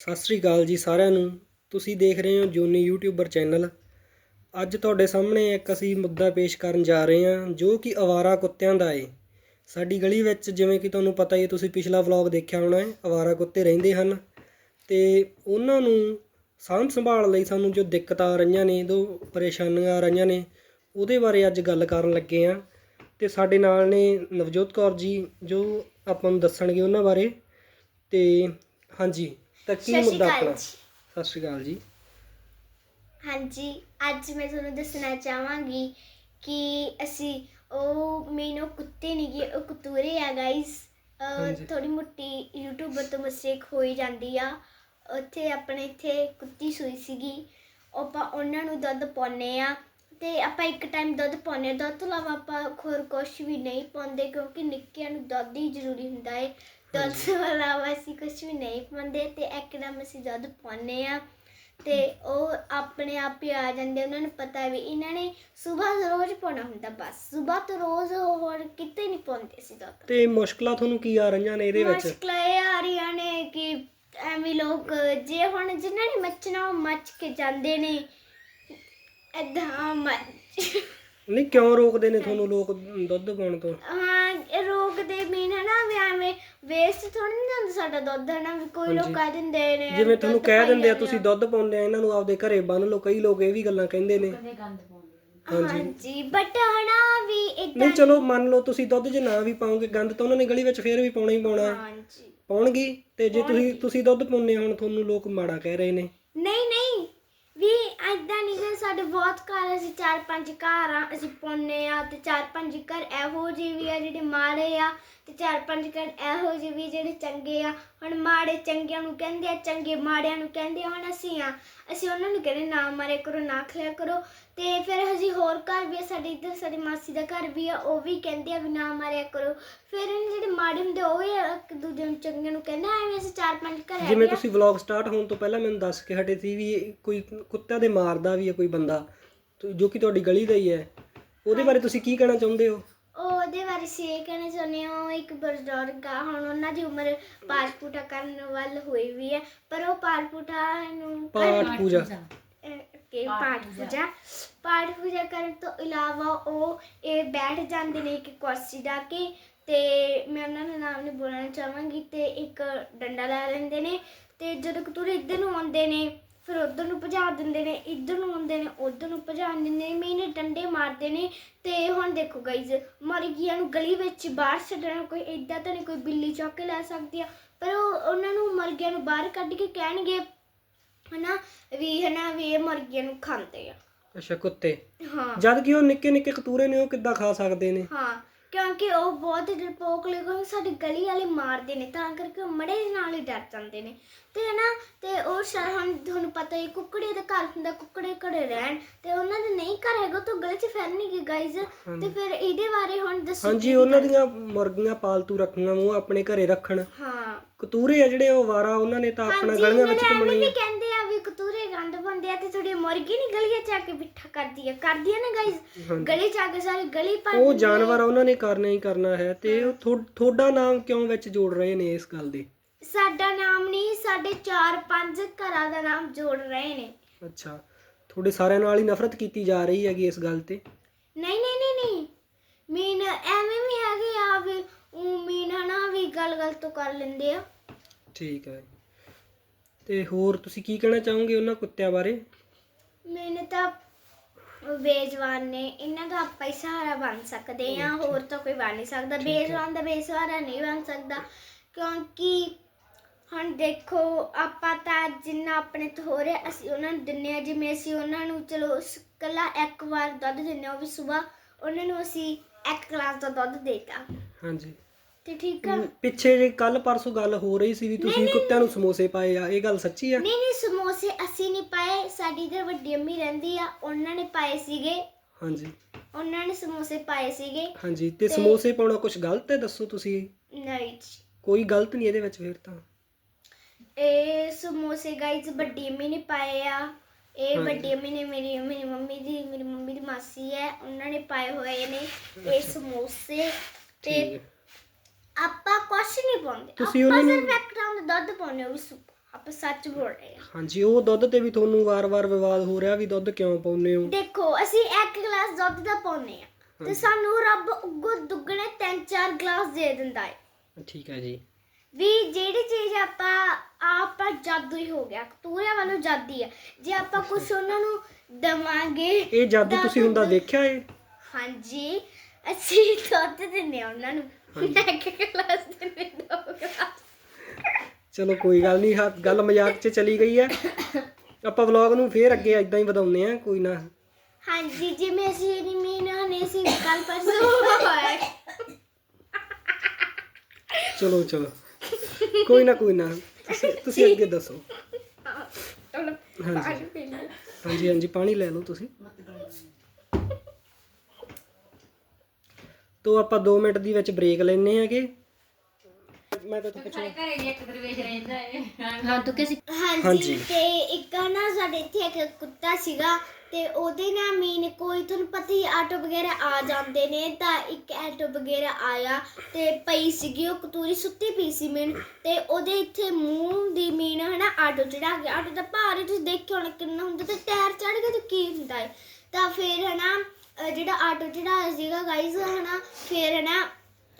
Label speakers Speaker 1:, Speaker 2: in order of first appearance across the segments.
Speaker 1: ਸਤਿ ਸ੍ਰੀ ਅਕਾਲ ਜੀ ਸਾਰਿਆਂ ਨੂੰ। ਤੁਸੀਂ ਦੇਖ ਰਹੇ ਹੋ ਜੋਨੀ ਯੂਟਿਊਬਰ ਚੈਨਲ। ਅੱਜ ਤੁਹਾਡੇ ਸਾਹਮਣੇ ਇੱਕ ਅਸੀਂ ਮੁੱਦਾ ਪੇਸ਼ ਕਰਨ ਜਾ ਰਹੇ ਹਾਂ, ਜੋ ਕਿ ਅਵਾਰਾ ਕੁੱਤਿਆਂ ਦਾ ਏ। ਸਾਡੀ ਗਲੀ ਵਿੱਚ ਜਿਵੇਂ ਕਿ ਤੁਹਾਨੂੰ ਪਤਾ ਹੀ ਤੁਸੀਂ ਪਿਛਲਾ ਵਲੌਗ ਦੇਖਿਆ ਹੋਣਾ ਹੈ, ਅਵਾਰਾ ਕੁੱਤੇ ਰਹਿੰਦੇ ਹਨ। ਤੇ ਉਹਨਾਂ ਨੂੰ ਸਾਂਭ ਸੰਭਾਲ ਲਈ ਸਾਨੂੰ ਜੋ ਦਿੱਕਤਾਂ ਆ ਰਹੀਆਂ ਨੇ, ਜੋ ਪਰੇਸ਼ਾਨੀਆਂ ਆ ਰਹੀਆਂ ਨੇ, ਉਹਦੇ ਬਾਰੇ ਅੱਜ ਗੱਲ ਕਰਨ ਲੱਗੇ ਹਾਂ। ਤੇ ਸਾਡੇ ਨਾਲ ਨੇ ਨਵਜੋਤ ਕੌਰ ਜੀ, ਜੋ ਆਪਾਂ ਨੂੰ ਦੱਸਣਗੇ ਉਹਨਾਂ ਬਾਰੇ। ਤੇ ਹਾਂਜੀ ਤਾਂ ਕੀ
Speaker 2: ਸਤਿ ਸ਼੍ਰੀ
Speaker 1: ਮੁੱਦਾ
Speaker 2: ਅਕਾਲ
Speaker 1: ਆਪਣਾ?
Speaker 2: ਜੀ।
Speaker 1: ਸਤਿ ਸ਼੍ਰੀ ਅਕਾਲ ਜੀ।
Speaker 2: ਹਾਂਜੀ ਅੱਜ ਮੈਂ ਤੁਹਾਨੂੰ ਦੱਸਣਾ ਚਾਹਾਂਗੀ ਕਿ ਅਸੀਂ ਉਹ ਮੈਨੂੰ ਕੁੱਤੇ ਨਹੀਂ ਗੇ ਉਹ ਕੁਤੂਰੇ ਆ ਗਾਇਸ
Speaker 1: ਹਾਂਜੀ।
Speaker 2: ਥੋੜੀ ਮੁੱਟੀ ਯੂਟਿਊਬਰ ਤੋਂ ਮਿਸਟੇਕ ਹੋਈ ਜਾਂਦੀ ਆ। ਉੱਥੇ ਆਪਣੇ ਇੱਥੇ ਕੁੱਤੀ ਸੂਈ ਸੀਗੀ। ਉਹ ਆਪਾਂ ਉਹਨਾਂ ਨੂੰ ਦੁੱਧ ਪਾਉਂਦੇ ਆ। ਤੇ ਆਪਾਂ ਇੱਕ ਟਾਈਮ ਦੁੱਧ ਪਾਉਂਦੇ ਹਾਂ। ਦੁੱਧ ਤੋਂ ਇਲਾਵਾ ਆਪਾਂ ਹੋਰ ਕੁਝ ਵੀ ਨਹੀਂ ਪਾਉਂਦੇ ਕਿਉਂਕਿ ਨਿੱਕਿਆਂ ਨੂੰ ਦੁੱਧ ਹੀ ਜ਼ਰੂਰੀ ਹੁੰਦਾ ਹੈ। ਦੁੱਧ ਤੋਂ ਇਲਾਵਾ ਅਸੀਂ ਕੁਝ ਵੀ ਨਹੀਂ ਪਾਉਂਦੇ ਤੇ ਇੱਕਦਮ ਅਸੀਂ ਦੁੱਧ ਪਾਉਂਦੇ ਆ ਤੇ ਉਹ ਆਪਣੇ ਆਪ ਹੀ ਆ ਜਾਂਦੇ ਉਹਨਾਂ ਨੂੰ ਪਤਾ ਵੀ ਇਹਨਾਂ ਨੇ ਸਵੇਰ ਰੋਜ਼ ਪਾਉਣਾ ਹੁੰਦਾ ਬਸ। ਸਵੇਰ ਤੋਂ ਰੋਜ਼ ਹੋਰ ਕਿਤੇ ਨਹੀਂ ਪਾਉਂਦੇ ਸੀ ਦੁੱਧ।
Speaker 1: ਤੇ ਮੁਸ਼ਕਲਾਂ ਤੁਹਾਨੂੰ ਕੀ ਆ ਰਹੀਆਂ ਨੇ ਇਹਦੇ ਵਿੱਚ?
Speaker 2: ਮੁਸ਼ਕਲਾਂ ਇਹ ਆ ਰਹੀਆਂ ਨੇ ਕਿ ਐਵੇਂ ਲੋਕ ਜੇ ਹੁਣ ਜਿਨ੍ਹਾਂ ਨੇ ਮੱਚਣਾ ਉਹ ਮੱਚ ਕੇ ਜਾਂਦੇ ਨੇ। ਏਦਾਂ ਮੱਚ
Speaker 1: ਨਹੀਂ ਕਿਉਂ ਰੋਕਦੇ ਨੇ ਤੁਹਾਨੂੰ ਲੋਕ ਦੁੱਧ ਪਾਉਣ ਤੋਂ?
Speaker 2: ਹਾਂ ਇਹ ਰੋਕਦੇ ਮੀਨ ਹੈ ਨਾ ਵੀ ਐਵੇਂ ਵੇਸਟ ਥੋੜੀ ਨਹੀਂ ਜਾਂਦਾ ਸਾਡਾ ਦੁੱਧ ਹੈ ਨਾ ਵੀ ਕੋਈ ਲੋਕ। ਕਹਿ ਦਿੰਦੇ ਨੇ
Speaker 1: ਜਿਵੇਂ ਤੁਹਾਨੂੰ ਕਹਿ ਦਿੰਦੇ ਆ ਤੁਸੀਂ ਦੁੱਧ ਪਾਉਂਦੇ ਆ ਇਹਨਾਂ ਨੂੰ ਆਪਦੇ ਘਰੇ ਬੰਨ ਲਓ ਕਈ ਲੋਕ ਇਹ ਵੀ ਗੱਲਾਂ ਕਹਿੰਦੇ ਨੇ। ਹਾਂਜੀ।
Speaker 2: ਹਾਂਜੀ ਬਟ ਹਨਾ ਵੀ
Speaker 1: ਨਹੀਂ
Speaker 2: ਇਦਾਂ
Speaker 1: ਚਲੋ ਮੰਨ ਲਓ ਤੁਸੀਂ ਦੁੱਧ ਜੇ ਨਾ ਵੀ ਪਾਓਗੇ ਗੰਦ ਤਾਂ ਉਹਨਾਂ ਨੇ ਗਲੀ ਵਿੱਚ ਫੇਰ ਵੀ ਪਾਉਣਾ ਹੀ ਪਾਉਣਾ।
Speaker 2: ਹਾਂਜੀ।
Speaker 1: ਪਾਉਣਗੇ ਤੇ ਜੇ ਤੁਸੀਂ ਤੁਸੀਂ ਦੁੱਧ ਪਾਉਂਦੇ ਹੋ ਹੁਣ ਤੁਹਾਨੂੰ ਲੋਕ ਮਾੜਾ ਕਹਿ ਰਹੇ ਨੇ।
Speaker 2: ਨਹੀਂ ਨਹੀਂ ਵੀ ਐਦਾਂ ਨਹੀਂ ਕਿ ਸਾਡੇ ਬਹੁਤ ਘਰ ਅਸੀਂ ਚਾਰ ਪੰਜ ਘਰ ਆ, ਅਸੀਂ ਪਾਉਂਦੇ ਆ ਤੇ ਚਾਰ ਪੰਜ ਘਰ ਇਹੋ ਜਿਹੇ ਵੀ ਆ ਜਿਹੜੇ ਮਾੜੇ ਆ ਤੇ ਚਾਰ ਪੰਜ ਘਰ ਇਹੋ ਜਿਹੇ ਵੀ ਜਿਹੜੇ ਚੰਗੇ ਆ। ਹੁਣ ਮਾੜੇ ਚੰਗਿਆਂ ਨੂੰ ਕਹਿੰਦੇ ਆ, ਚੰਗੇ ਮਾੜਿਆਂ ਨੂੰ ਕਹਿੰਦੇ ਆ, ਹੁਣ ਅਸੀਂ ਆ। ਅਸੀਂ ਉਹਨਾਂ ਨੂੰ ਕਹਿੰਦੇ ਨਾ ਮਾਰੇ ਕਰੋ, ਨਾ ਖਲਿਆ ਕਰੋ। ਤੇ ਫਿਰ ਹજી ਹੋਰ ਘਰ ਵੀ ਆ ਸਾਡੇ ਇੱਧਰ ਸਾਡੀ ਮਾਸੀ ਦਾ ਘਰ ਵੀ ਆ ਉਹ ਵੀ ਕਹਿੰਦੇ ਆ ਵੀ ਨਾ ਮਾਰਿਆ ਕਰੋ। ਫਿਰ ਇਹ ਜਿਹੜੇ ਮਾੜੇ ਹੁੰਦੇ ਉਹ ਵੀ ਇੱਕ ਦੂਜੇ ਨੂੰ ਚੰਗੇ ਨੂੰ ਕਹਿੰਦੇ ਆ, ਐਵੇਂ ਅਸੀਂ ਚਾਰ ਪੰਜ ਘਰ
Speaker 1: ਜਿਵੇਂ
Speaker 2: ਹੈਗੇ ਆ।
Speaker 1: ਤੁਸੀਂ ਵਲੌਗ ਸਟਾਰਟ ਹੋਣ ਤੋਂ ਪਹਿਲਾਂ ਮੈਨੂੰ ਦੱਸ ਕੇ ਹਟੇ ਸੀ ਵੀ ਇਹ ਕੋਈ ਕੁੱਤਿਆਂ ਦੇ ਮਾਰਦਾ ਵੀ ਹੈ ਕੋਈ ਬੰਦਾ ਤੇ ਜੋ ਕਿ ਤੁਹਾਡੀ ਗਲੀ ਦਾ ਹੀ ਹੈ। ਉਹਦੇ ਬਾਰੇ ਤੁਸੀਂ ਕੀ ਕਹਿਣਾ ਚਾਹੁੰਦੇ ਹੋ?
Speaker 2: ਉਹਦੇ ਬਾਰੇ ਸੀ ਇਹ ਕਹਿਣਾ ਚਾਹੁੰਦੇ ਹਾਂ ਉਹ ਇੱਕ ਬਜ਼ੁਰਗ ਆ ਹੁਣ ਉਹਨਾਂ ਦੀ ਉਮਰ ਪਾਠ ਕਰਨ ਵੱਲ ਹੋਈ ਵੀ ਹੈ ਪਰ ਉਹ ਪਾਠ ਨੂੰ
Speaker 1: ਪਾਠ ਪੂਜਾ
Speaker 2: ਕਿ ਪਾਠ ਪੂਜਾ। ਪਾਠ ਪੂਜਾ ਕਰਨ ਤੋਂ ਇਲਾਵਾ ਉਹ ਇਹ ਬੈਠ ਜਾਂਦੇ ਨੇ ਇੱਕ ਕੁਰਸੀ ਢਾ ਕੇ ਤੇ ਮੈਂ ਉਹਨਾਂ ਦਾ ਨਾਮ ਨਹੀਂ ਬੋਲਣਾ ਚਾਹਾਂਗੀ ਤੇ ਇੱਕ ਡੰਡਾ ਲੈ ਲੈਂਦੇ ਨੇ ਤੇ ਜਦੋਂ ਕਤੂਰੇ ਇੱਧਰ ਨੂੰ ਆਉਂਦੇ ਨੇ ਫਿਰ ਉਧਰ ਨੂੰ ਭਜਾ ਦਿੰਦੇ ਨੇ ਇੱਧਰ ਨੂੰ ਆਉਂਦੇ ਨੇ ਉਧਰ ਨੂੰ ਭਜਾ ਦਿੰਦੇ ਨੇ ਮੈਨੇ ਡੰਡੇ ਮਾਰਦੇ ਨੇ ਤੇ ਹੁਣ ਦੇਖੋ ਗਾਈਜ਼ ਮਰਗੀਆਂ ਨੂੰ ਗਲੀ ਵਿੱਚ ਬਾਹਰ ਛੱਡਣਾ ਕੋਈ ਏਦਾਂ ਤਾਂ ਨਹੀਂ ਕੋਈ ਬਿੱਲੀ ਚੁੱਕ ਕੇ ਲੈ ਸਕਦੀ ਆ ਪਰ ਉਹ ਉਹਨਾਂ ਨੂੰ ਮਰਗੀਆਂ ਨੂੰ ਬਾਹਰ ਕੱਢ ਕੇ ਕਹਿਣਗੇ ਹਨਾ ਵੀ ਹਨਾ ਵੀ ਇਹ ਮੁਰਗੀਆਂ ਨੂੰ ਖਾਂਦੇ ਆ।
Speaker 1: ਅੱਛਾ ਕੁੱਤੇ।
Speaker 2: ਹਾਂ।
Speaker 1: ਜਦ ਕਿ ਉਹ ਨਿੱਕੇ ਨਿੱਕੇ ਕਤੂਰੇ ਨੇ ਉਹ ਕਿੱਦਾਂ ਖਾ ਸਕਦੇ ਨੇ?
Speaker 2: ਹਾਂ ਕਿਉਂਕਿ ਉਹ ਬਹੁਤ ਡਰਪੋਕਲੇ ਕੋਈ ਸਾਡੀ ਗਲੀ ਵਾਲੇ ਮਾਰਦੇ ਨੇ ਤਾਂ ਕਰਕੇ ਉਹ ਮੜੇ ਨਾਲ ਹੀ ਡਰ ਜਾਂਦੇ ਨੇ। ਤੇ ਹਨਾ ਤੇ ਉਹ ਸ਼ਾ- ਹੁਣ ਤੁਹਾਨੂੰ ਪਤਾ ਹੀ ਕੁੱਕੜੇ ਦਾ ਘਰ ਹੁੰਦਾ ਕੁੱਕੜੇ ਘੜੇ ਰਹਿਣ। ਤੇ ਉਹਨਾਂ ਦੇ ਨਹੀਂ ਘਰ ਹੈਗਾ ਤਾਂ ਗਲੀ 'ਚ ਫੈਲਣਗੇ ਗਾਈਜ਼ ਤੇ ਫਿਰ ਇਹਦੇ ਬਾਰੇ ਹੁਣ ਦੱਸੋ
Speaker 1: ਹਾਂਜੀ ਉਹਨਾਂ ਦੀਆਂ ਮੁਰਗੀਆਂ ਪਾਲਤੂ ਰੱਖੀਆਂ ਉਹ ਆਪਣੇ ਘਰੇ ਰੱਖਣ।
Speaker 2: ਹਾਂ।
Speaker 1: ਕਤੂਰੇ ਆ ਜਿਹੜੇ ਉਹ ਵਾਰਾ ਉਹਨਾਂ ਨੇ ਤਾਂ ਆਪਣਾ ਗਲੀਆਂ ਵਿੱਚ
Speaker 2: ਨੇ
Speaker 1: ਘੁੰਮਣਾ ਹੀ
Speaker 2: ਵੀ। ਕਹਿੰਦੇ ਆ ਤੇ ਥੋੜੀ ਮੁਰਗੀ ਨਹੀਂ ਗਲੀਆਂ ਚ ਆ ਕੇ ਬਿੱਠਾ ਕਰਦੀ ਆ। ਕਰਦੀ ਆ ਨਾ ਗਾਈਜ਼
Speaker 1: ਹਾਂਜੀ।
Speaker 2: ਗਲੀ ਚ ਆ ਕੇ ਸਾਰੀ ਗਲੀ ਭਰ
Speaker 1: ਉਹ। ਜਾਨਵਰ ਆ, ਉਹਨਾਂ ਨੇ ਕਰਨਾ ਹੀ ਕਰਨਾ ਹੈ ਤੇ ਉਹ ਥੋ- ਤੁਹਾਡਾ ਨਾਮ ਕਿਉਂ ਵਿੱਚ ਜੋੜ ਰਹੇ ਨੇ ਇਸ ਗੱਲ ਦੇ?
Speaker 2: ਸਾਡਾ ਨਾਮ ਨਹੀਂ ਸਾਡੇ 4-5 ਘਰਾਂ ਦਾ ਨਾਮ ਜੋੜ ਰਹੇ ਨੇ।
Speaker 1: ਅੱਛਾ। ਤੁਹਾਡੇ ਸਾਰਿਆਂ ਨਾਲ ਹੀ ਨਫ਼ਰਤ ਕੀਤੀ ਜਾ ਰਹੀ ਹੈਗੀ ਇਸ ਗੱਲ ਤੇ?
Speaker 2: ਨਹੀਂ ਨਹੀਂ ਨਹੀਂ ਨਹੀਂ। ਮੀਨ ਐਵੇਂ ਵੀ ਹੈਗੇ ਆ ਵੀ ਉਹ ਮੀਨ ਹਨਾ ਵੀ ਗੱਲ ਗੱਲ ਤੋਂ ਕਰ ਲੈਂਦੇ ਆ।
Speaker 1: ਠੀਕ ਹੈ। ਤੇ ਹੋਰ ਤੁਸੀਂ ਕੀ ਕਹਿਣਾ ਚਾਹੋਗੇ ਉਹਨਾਂ ਕੁੱਤਿਆਂ ਬਾਰੇ?
Speaker 2: ਮੈਨੇ ਤਾਂ ਬੇਜਵਾਨ ਨੇ ਇਹਨਾਂ ਦਾ ਆਪਾਂ ਹੀ ਸਹਾਰਾ ਬਣ ਸਕਦੇ ਆ ਹੋਰ ਤਾਂ ਕੋਈ ਬਣ ਨਹੀਂ ਸਕਦਾ। ਬੇਜਵਾਨ ਦਾ ਬੇਸਹਾਰਾ ਨਹੀਂ ਬਣ ਸਕਦਾ ਕਿਉਂਕਿ ਹੁਣ ਦੇਖੋ ਆਪਾਂ ਤਾਂ ਜਿੰਨਾ ਆਪਣੇ ਤੋਂ ਹੋ ਰਿਹਾ ਅਸੀਂ ਉਹਨਾਂ ਨੂੰ ਦਿੰਨੇ ਆ ਜਿਵੇਂ ਅਸੀਂ ਉਹਨਾਂ ਨੂੰ ਚਲੋ ਸ- ਇਕੱਲਾ ਇੱਕ ਵਾਰ ਦੁੱਧ ਦਿੰਨੇ ਆ ਉਹ ਵੀ ਸਵੇਰ ਉਹਨਾਂ ਨੂੰ ਅਸੀਂ ਇੱਕ ਗਲਾਸ ਦਾ ਦੁੱਧ ਦੇਤਾ
Speaker 1: ਹਾਂਜੀ।
Speaker 2: ਤੇ ਠੀਕ ਆ।
Speaker 1: ਪਿੱਛੇ ਜੇ ਕੱਲ ਪਰਸੋਂ ਗੱਲ ਹੋ ਰਹੀ ਸੀ ਵੀ ਤੁਸੀਂ ਕੁੱਤਿਆਂ ਨੂੰ ਸਮੋਸੇ ਪਾਏ ਆ ਇਹ ਗੱਲ ਸੱਚੀ ਆ?
Speaker 2: ਨਹੀਂ ਨਹੀਂ ਸਮੋਸੇ ਅਸੀਂ ਨਹੀਂ ਪਾਏ। ਸਾਡੀ ਇਧਰ ਵੱਡੀ ਅੰਮੀ ਰਹਿੰਦੀ ਆ ਉਹਨਾਂ ਨੇ ਪਾਏ ਸੀਗੇ।
Speaker 1: ਹਾਂਜੀ।
Speaker 2: ਉਹਨਾਂ ਨੇ ਸਮੋਸੇ ਪਾਏ ਸੀਗੇ।
Speaker 1: ਹਾਂਜੀ ਤੇ ਸਮੋਸੇ ਪਾਉਣਾ ਕੁਝ ਗਲਤ ਹੈ ਦੱਸੋ ਤੁਸੀਂ?
Speaker 2: ਨਹੀਂ ਜੀ।
Speaker 1: ਕੋਈ ਗਲਤ ਨਹੀਂ ਇਹਦੇ ਵਿੱਚ ਫਿਰ ਤਾਂ।
Speaker 2: ਇਹ ਸਮੋਸੇ ਗਾਈਜ਼ ਵੱਡੀ ਅੰਮੀ ਨੇ ਪਾਏ ਆ। ਇਹ ਵੱਡੀ ਅੰਮੀ ਨੇ ਮੇਰੀ ਮੇਰੀ ਮੰਮੀ ਦੀ ਮੇਰੀ ਮੰਮੀ ਦੀ ਮਾਸੀ ਹੈ ਉਹਨਾਂ ਨੇ ਪਾਏ ਹੋਏ ਨੇ। ਇਹ ਸਮੋਸੇ
Speaker 1: ਠੀਕ
Speaker 2: ਤੇ
Speaker 1: ਹੈ
Speaker 2: ਪਾਉਂਦੇ
Speaker 1: ਤੁਸੀਂ ਉਹਨਾਂ ਨੂੰ-
Speaker 2: ਦਾ ਦੁੱਧ ਪਾਉਂਦੇ ਹਾਂ ਆਪਾਂ ਸੱਚ ਬੋਲ ਰਹੇ ਹਾਂ
Speaker 1: ਹਾਂਜੀ ਉਹ ਦੁੱਧ ਤੇ ਵੀ ਤੁਹਾਨੂੰ ਵਾਰ-ਵਾਰ ਵਿਵਾਦ ਹੋ ਰਿਹਾ ਵੀ ਦੁੱਧ ਕਿਉਂ ਪਾਉਂਦੇ ਹੋ
Speaker 2: ਦੇਖੋ ਅਸੀਂ ਇੱਕ ਗਲਾਸ ਦੁੱਧ ਦਾ ਪਾਉਂਦੇ ਆ ਤੇ। ਸਾਨੂੰ ਰੱਬ ਉੱਗੋ ਦੁੱਗਣੇ ਤਿੰਨ ਚਾਰ ਗਲਾਸ ਦੇ ਦਿੰਦਾ ਹੈ
Speaker 1: ਠੀਕ ਹੈ ਜੀ
Speaker 2: ਵੀ ਜਿਹੜੀ ਚੀਜ਼ ਆਪਾਂ ਆਪਾਂ ਜਾਦੂ ਹੀ ਹੋ ਗਿਆ ਕਤੂਰਿਆਂ ਵੱਲੋਂ ਜਾਦੀ ਆ ਜੇ ਆਪਾਂ ਕੁਝ ਉਹਨਾਂ ਨੂੰ ਦਵਾਂਗੇ
Speaker 1: ਇਹ ਜਾਦੂ ਤੁਸੀਂ ਹੁੰਦਾ ਦੇਖਿਆ ਏ
Speaker 2: ਹਾਂਜੀ ਅਸੀਂ ਦੁੱਧ ਦਿੰਦੇ ਆ ਉਹਨਾਂ ਨੂੰ ਦੋ
Speaker 1: ਚਲੋ ਕੋਈ ਗੱਲ ਨਹੀਂ ਹਾਂ ਗੱਲ ਮਜ਼ਾਕ 'ਚ ਚਲੀ ਗਈ ਹੈ। ਆਪਾਂ ਵਲੌਗ ਨੂੰ ਫੇਰ ਅੱਗੇ ਇਦਾਂ ਹੀ ਵਧਾਉਂਦੇ ਆ ਕੋਈ ਨਾ।
Speaker 2: ਹਾਂਜੀ ਜਿਵੇਂ ਅਸੀਂ ਨਿਮੀਨਾ ਨੇ ਸੀ ਕੱਲ ਪਰਸੋਂ ਹੋਇਆ।
Speaker 1: ਚਲੋ ਚਲੋ। ਕੋਈ ਨਾ ਕੋਈ ਨਾ। ਤੁਸੀਂ ਤੁਸੀਂ ਅੱਗੇ ਦੱਸੋ। ਹਾਂਜੀ। ਹਾਂਜੀ ਹਾਂਜੀ ਪਾਣੀ ਲੈ ਲਓ ਤੁਸੀਂ। ਤੋ ਆਪਾਂ 2 ਮਿੰਟ ਦੀ ਵਿੱਚ ਬ੍ਰੇਕ ਲੈਣੇ ਹੈਗੇ। ਮੈਂ ਤਾਂ ਪੁੱਛਣਾ
Speaker 3: ਹਾਂ ਤੂੰ ਕਿਸੇ
Speaker 2: ਹਾਂਜੀ।
Speaker 1: ਹਾਂਜੀ।
Speaker 2: ਤੇ ਇੱਕ ਨਾ ਸਾਡੇ ਇੱਥੇ ਇੱਕ ਕੁੱਤਾ ਸੀਗਾ ਤੇ ਉਹਦੇ ਨਾਲ ਮੀਨ ਕੋਈ ਤੁਹਾਨੂੰ ਪਤਾ ਹੀ ਆਟੋ ਵਗੈਰਾ ਆ ਜਾਂਦੇ ਨੇ ਤਾਂ ਇੱਕ ਆਟੋ ਵਗੈਰਾ ਆਇਆ ਤੇ ਪਈ ਸੀਗੀ ਉਹ ਕਤੂਰੀ ਸੁੱਤੀ ਪਈ ਸੀ ਮੀਨ ਤੇ ਉਹਦੇ ਇੱਥੇ ਮੂੰਹ ਦੀ ਮੀਨ ਹਨਾ ਆਟੋ ਚੜਾ ਗਿਆ ਆਟੋ ਦਾ ਭਾਰ ਹੀ ਤੁਸੀਂ ਦੇਖਿਆ ਹੋਣਾ ਕਿੰਨਾ ਹੁੰਦਾ ਤੇ ਟਾਇਰ ਚੜ ਗਿਆ ਤੇ ਕੀ ਹੁੰਦਾ ਹੈ ਤਾਂ ਫਿਰ ਹਨਾ ਜਿਹੜਾ ਆਟੋ ਚੜਾਇਆ ਸੀਗਾ ਗਾਈਜ਼ ਹਨਾ ਫਿਰ ਹਨਾ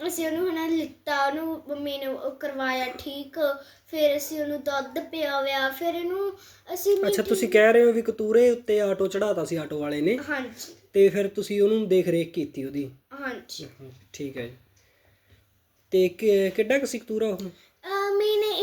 Speaker 2: ਅਸੀਂ ਉਹਨੂੰ ਹਨਾ ਲਿੱਤਾ ਉਹਨੂੰ ਮੰਮੀ ਨੇ ਉਹ ਕਰਵਾਇਆ ਠੀਕ ਫਿਰ ਅਸੀਂ ਉਹਨੂੰ ਦੁੱਧ ਪਿਆਵਿਆ ਫਿਰ ਇਹਨੂੰ ਅਸੀਂ
Speaker 1: ਅੱਛਾ ਤੁਸੀਂ ਕਹਿ ਰਹੇ ਹੋ ਵੀ ਕਤੂਰੇ ਉੱਤੇ ਆਟੋ ਚੜਾਤਾ ਸੀ ਆਟੋ ਵਾਲੇ ਨੇ।
Speaker 2: ਹਾਂਜੀ।
Speaker 1: ਤੇ ਫਿਰ ਤੁਸੀਂ ਉਹਨੂੰ ਦੇਖ ਰੇਖ ਕੀਤੀ ਉਹਦੀ।
Speaker 2: ਹਾਂਜੀ।
Speaker 1: ਠੀਕ ਹੈ ਜੀ। ਤੇ ਕਿ- ਕਿੱਡਾ ਕੁ ਸੀ ਕਤੂਰਾ ਉਹ?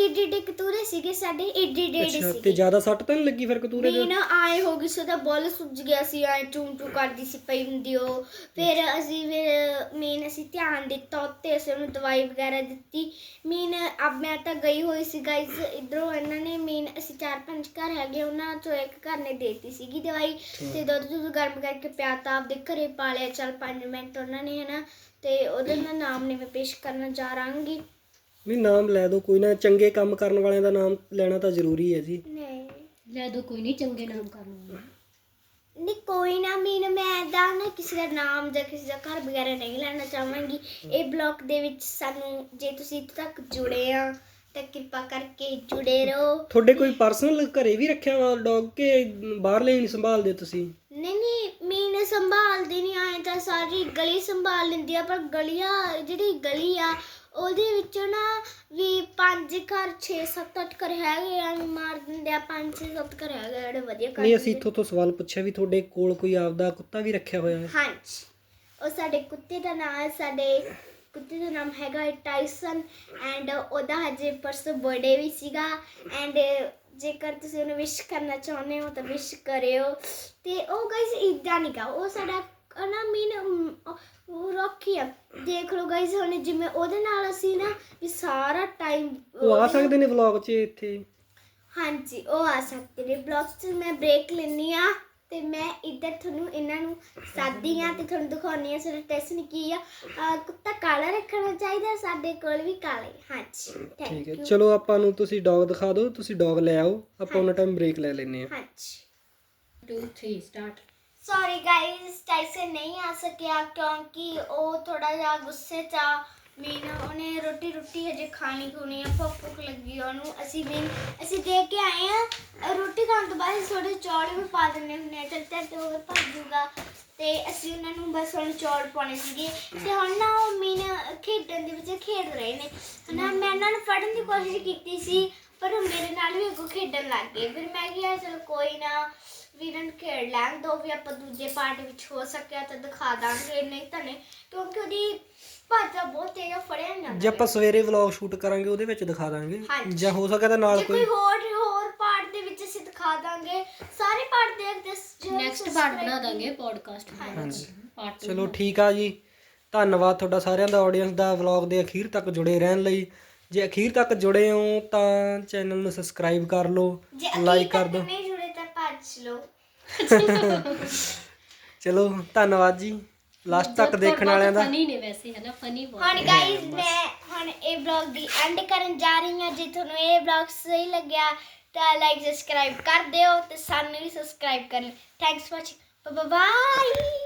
Speaker 2: ਏਡੀ ਏਡੀ ਕਤੂਰੇ ਸੀਗੇ ਸਾਡੇ ਏਡੀ ਏਡੀ
Speaker 1: ਅੱਛਾ ਤੇ
Speaker 2: ਸੀਗੇ।
Speaker 1: ਜ਼ਿਆਦਾ ਸੱਟ ਤਾਂ ਨਹੀਂ ਲੱਗੀ ਫਿਰ ਕਤੂਰੇ ਦੇ?
Speaker 2: ਮੀਨ ਆਏ ਹੋ ਗਈ ਸੋ ਤਾਂ ਬੋਲ ਸੁੱਜ ਗਿਆ ਸੀ ਐ ਚੂੰ ਚੂੰ ਕਰਦੀ ਸੀ ਪਈ ਹੁੰਦੀ ਉਹ। ਫਿਰ ਅਸੀਂ ਫਿਰ ਮੀਨ ਅਸੀਂ ਧਿਆਨ ਦਿੱਤਾ ਉੱਤੇ ਅਸੀਂ ਉਹਨੂੰ ਦਵਾਈ ਵਗੈਰਾ ਦਿੱਤੀ। ਮੀਨ ਅਬ ਮੈਂ ਤਾਂ ਗਈ ਹੋਈ ਸੀ ਗਾਇਸ ਇਧਰੋਂ ਇਹਨਾਂ ਨੇ ਮੀਨ ਅਸੀਂ ਚਾਰ ਪੰਜ ਘਰ ਹੈਗੇ ਉਹਨਾਂ ਚੋਂ ਇੱਕ ਘਰ ਨੇ ਦੇਤੀ ਸੀਗੀ ਦਵਾਈ। ਤੇ ਦੁੱਧ ਦੁੱਧ ਗਰਮ ਕਰਕੇ ਪਿਆਤਾ ਆਪਦੇ ਘਰੇ ਪਾਲਿਆ ਚਲ 5 ਮਿੰਟ ਉਹਨਾਂ ਨੇ ਹਨਾ। ਤੇ ਉਹਦੇ ਨਾਲ ਨਾਮ ਨੇ ਮੈਂ ਪੇਸ਼ ਕਰਨਾ ਜਾ
Speaker 1: ਵੀ ਨਾਮ ਲੈ ਦਿਓ ਕੋਈ ਨਾ ਚੰਗੇ ਕੰਮ ਕਰਨ ਵਾਲਿਆਂ ਦਾ ਨਾਮ ਲੈਣਾ ਤਾਂ ਜ਼ਰੂਰੀ ਹੈ ਜੀ।
Speaker 2: ਨਹੀਂ।
Speaker 3: ਲੈ ਦੋ ਕੋਈ ਨਹੀਂ ਚੰਗੇ ਨਾਮ ਕਰ ਲਵਾਂਗੇ
Speaker 2: ਨਹੀਂ ਕੋਈ ਨਾ ਮੀਨ ਮੈਂ ਦਾ ਨਾ ਕਿਸੇ ਦਾ ਨਾਮ ਜਾਂ ਕਿਸੇ ਦਾ ਘਰ ਵਗੈਰਾ ਨਹੀਂ ਲੈਣਾ ਚਾਹਾਂਗੀ। ਇਹ ਬਲੌਗ ਦੇ ਵਿੱਚ ਸਾਨੂੰ ਜੇ ਤੁਸੀਂ ਇੱਥੇ ਤੱਕ ਜੁੜੇ ਆ ਤਾਂ ਕਿਰਪਾ ਕਰਕੇ ਜੁੜੇ ਰਹੋ।
Speaker 1: ਤੁਹਾਡੇ ਕੋਈ ਪਰਸਨਲ ਘਰੇ ਵੀ ਰੱਖਿਆ ਵਾ ਡੌਗ ਕਿ ਬਾਹਰਲੇ ਨਹੀਂ ਸੰਭਾਲਦੇ ਤੁਸੀਂ?
Speaker 2: ਨਹੀਂ ਨਹੀਂ ਮੀਨ ਸੰਭਾਲਦੀ ਨਹੀਂ ਆਏ ਤਾਂ ਸਾਰੀ ਗਲੀ ਸੰਭਾਲ ਲੈਂਦੀ ਆ ਪਰ ਗਲੀਆਂ ਜਿਹੜੀ ਗਲੀ ਆ ਉਹਦੇ ਵਿੱਚੋਂ ਨਾ ਵੀ ਪੰਜ ਘਰ 6 7 8 ਘਰ ਹੈਗੇ ਆ ਮਾਰ ਦਿੰਦੇ ਆ ਪੰਜ 6 7 ਘਰ ਹੈਗੇ ਆ ਜਿਹੜੇ ਵਧੀਆ ਘਰ
Speaker 1: ਨਹੀਂ ਅਸੀਂ। ਇੱਥੋਂ ਤੋਂ ਸਵਾਲ ਪੁੱਛਿਆ ਵੀ ਤੁਹਾਡੇ ਕੋਲ ਕੋਈ ਆਪਦਾ ਕੁੱਤਾ ਵੀ ਰੱਖਿਆ ਹੋਇਆ ਹੈ?
Speaker 2: ਹਾਂਜੀ। ਉਹ ਸਾਡੇ ਕੁੱਤੇ ਦਾ ਨਾਮ ਹੈ ਸਾਡੇ ਕੁੱਤੇ ਦਾ ਨਾਮ ਹੈਗਾ ਹੈ ਟਾਈਸਨ ਐਂਡ ਉਹਦਾ ਹਜੇ ਪਰਸੋਂ ਬਰਥਡੇ ਵੀ ਸੀਗਾ ਐਂਡ ਜੇਕਰ ਤੁਸੀਂ ਉਹਨੂੰ ਵਿਸ਼ ਕਰਨਾ ਚਾਹੁੰਦੇ ਹੋ ਤਾਂ ਵਿਸ਼ ਕਰਿਓ। ਤੇ ਉਹ ਗਾਇਸ ਇਦਾਂ ਨਹੀਂ ਗਾ ਉਹ ਸਾਡਾ ਨਾ ਮੀਨ ਉਹ ਰੱਖੀ ਆ। ਦੇਖ ਲਓ ਗਾਇਸ ਹੁਣ ਜਿਵੇਂ ਉਹਦੇ ਨਾਲ ਅਸੀਂ ਨਾ ਵੀ ਸਾਰਾ ਟਾਈਮ
Speaker 1: ਉਹ ਆ ਸਕਦੇ ਨੇ ਵਲੌਗ 'ਚ ਇੱਥੇ।
Speaker 2: ਹਾਂਜੀ ਉਹ ਆ ਸਕਦੇ ਨੇ ਬਲੌਗ 'ਚ। ਮੈਂ ਬ੍ਰੇਕ ਲੈਣੀ ਆ ਤੇ ਮੈਂ ਇੱਧਰ ਤੁਹਾਨੂੰ ਇਹਨਾਂ ਨੂੰ ਸਾਦੀ ਆ ਤੇ ਤੁਹਾਨੂੰ ਦਿਖਾਉਣੀ ਆ ਸਾਡਾ ਟੈਸਟ ਕੀ ਆ। ਅਹ ਕੁੱਤਾ ਕਾਲਾ ਰੱਖਣਾ ਚਾਹੀਦਾ ਸਾਡੇ ਕੋਲ ਵੀ ਕਾਲਾ। ਹਾਂਜੀ
Speaker 1: ਠੀਕ ਹੈ। ਚਲੋ ਆਪਾਂ ਨੂੰ ਤੁਸੀਂ ਡੌਗ ਦਿਖਾ ਦਿਓ ਤੁਸੀਂ ਡੌਗ ਲੈ ਆਓ। ਆਪਾਂ ਉਹਨਾਂ ਟਾਈਮ ਬ੍ਰੇਕ ਲੈ ਲੈਨੇ ਆ
Speaker 2: ਹਾਂਜੀ।
Speaker 3: 2 3 ਸਟਾਰਟ
Speaker 2: ਸੌਰੀ ਗਾਇਸ ਟਾਈਸਨ ਨਹੀਂ ਆ ਸਕਿਆ ਕਿਉਂਕਿ ਉਹ ਥੋੜਾ ਜਿਹਾ ਗੁੱਸੇ 'ਚ ਆ ਮੀਨ ਉਹਨੇ ਰੋਟੀ ਰੋਟੀ ਹਜੇ ਖਾਣੀ ਖੁਣੀ ਆ ਭੁੱਖ ਭੁੱਖ ਲੱਗੀ ਆ ਉਹਨੂੰ ਅਸੀਂ ਮੀਨ ਅਸੀਂ ਦੇਖ ਕੇ ਆਏ ਆ ਰੋਟੀ ਖਾਣ ਤੋਂ ਬਾਅਦ ਥੋੜੇ ਚੌਲ ਵੀ ਪਾ ਦਿੰਦੇ ਹੁੰਦੇ ਆ ਚੱਲ ਤੇ ਉਹ ਭੱਜ ਜੂਗਾ ਤੇ ਅਸੀਂ ਉਹਨਾਂ ਨੂੰ ਬਸ ਹੁਣ ਚੌਲ ਪਾਉਣੇ ਸੀਗੇ ਤੇ ਹੁਣ ਨਾ ਉਹ ਮੀਨ ਖੇਡਣ ਦੇ ਵਿੱਚ ਖੇਡ ਰਹੇ ਨੇ ਹਨਾ ਮੈਂ ਉਹਨਾਂ ਨੂੰ ਫੜਨ ਦੀ ਕੋਸ਼ਿਸ਼ ਕੀਤੀ ਸੀ ਪਰ ਉਹ ਮੇਰੇ ਨਾਲ ਵੀ ਅੱਗੋਂ ਖੇਡਣ ਲੱਗ ਗਏ ਫਿਰ ਮੈਂ ਕਿਹਾ ਚਲ ਕੋਈ ਨਾ ਵੀਰਨ ਖੇਡ ਲੈਣ ਦੋ ਵੀ ਆਪਾਂ ਦੂਜੇ ਪਾਰਟ ਵਿੱਚ ਹੋ ਸਕਿਆ ਤਾਂ ਦਿਖਾ ਦਾਂਗੇ ਨਹੀਂ ਤਾਂ ਨਹੀਂ ਕਿਉਂਕਿ ਉਹਦੀ ਭਾਜਾ ਬਹੁਤ ਤੇਜ਼ ਆ, ਫੜਿਆ ਨਹੀਂ ਜਾਂਦਾ
Speaker 1: ਜੇ ਆਪਾਂ ਸਵੇਰੇ ਵਲੌਗ ਸ਼ੂਟ ਕਰਾਂਗੇ ਉਹਦੇ ਵਿੱਚ ਦਿਖਾ ਦਾਂਗੇ।
Speaker 2: ਹਾਂਜੀ।
Speaker 1: ਜਾਂ ਹੋ ਸਕਿਆ ਤਾਂ ਨਾਲ
Speaker 2: ਜੇ
Speaker 1: ਕੋਈ
Speaker 2: ਕੋਈ ਹੋਰ ਹੋਰ ਪਾਰਟ ਦੇ ਵਿੱਚ ਅਸੀਂ ਦਿਖਾ ਦਾਂਗੇ ਸਾਰੇ ਪਾਰਟ ਦੇਖਦੇ ਸ-
Speaker 3: ਨੈਕਸਟ ਪਾਰਟ ਬਣਾ ਦਾਂਗੇ ਪੋਡਕਾਸਟ
Speaker 1: ਹਾਂਜੀ।
Speaker 3: ਪਾਰਟ
Speaker 1: ਚਲੋ ਠੀਕ ਆ ਜੀ। ਧੰਨਵਾਦ ਤੁਹਾਡਾ ਸਾਰਿਆਂ ਦਾ ਆਡੀਅנס ਦਾ ਵਲੌਗ ਦੇ ਅਖੀਰ ਤੱਕ ਜੁੜੇ ਰਹਿਣ ਲਈ। ਜੇ ਅਖੀਰ ਤੱਕ ਜੁੜੇ ਹੋ ਤਾਂ ਚੈਨਲ ਨੂੰ ਸਬਸਕ੍ਰਾਈਬ ਕਰ ਲਓ
Speaker 2: ਜੇ
Speaker 1: ਲਾਈਕ ਕਰ ਦਿਓ।
Speaker 2: ਨਹੀਂ ਲਓ
Speaker 1: ਚਲੋ ਧੰਨਵਾਦ ਜੀ। ਲਾਸਟ ਤੱਕ ਦੇਖਣ ਵਾਲਿਆਂ ਦਾ।
Speaker 3: ਫਨੀ ਨੇ ਵੈਸੇ ਹੈ ਨਾ ਫਨੀ ਬਹੁਤ
Speaker 2: ਹੁਣ ਗਾਇਸ ਮੈਂ ਹੁਣ ਇਹ ਵਲੌਗ ਦੀ ਐਂਡ ਕਰਨ ਜਾ ਰਹੀ ਹਾਂ ਜੇ ਤੁਹਾਨੂੰ ਇਹ ਵਲੌਗ ਸਹੀ ਲੱਗਿਆ ਤਾਂ ਲਾਈਕ ਸਬਸਕ੍ਰਾਈਬ ਕਰ ਦਿਓ ਤੇ ਸਾਨੂੰ ਵੀ ਸਬਸਕ੍ਰਾਈਬ ਕਰ ਲਿਓ। Thanks for watching bye bye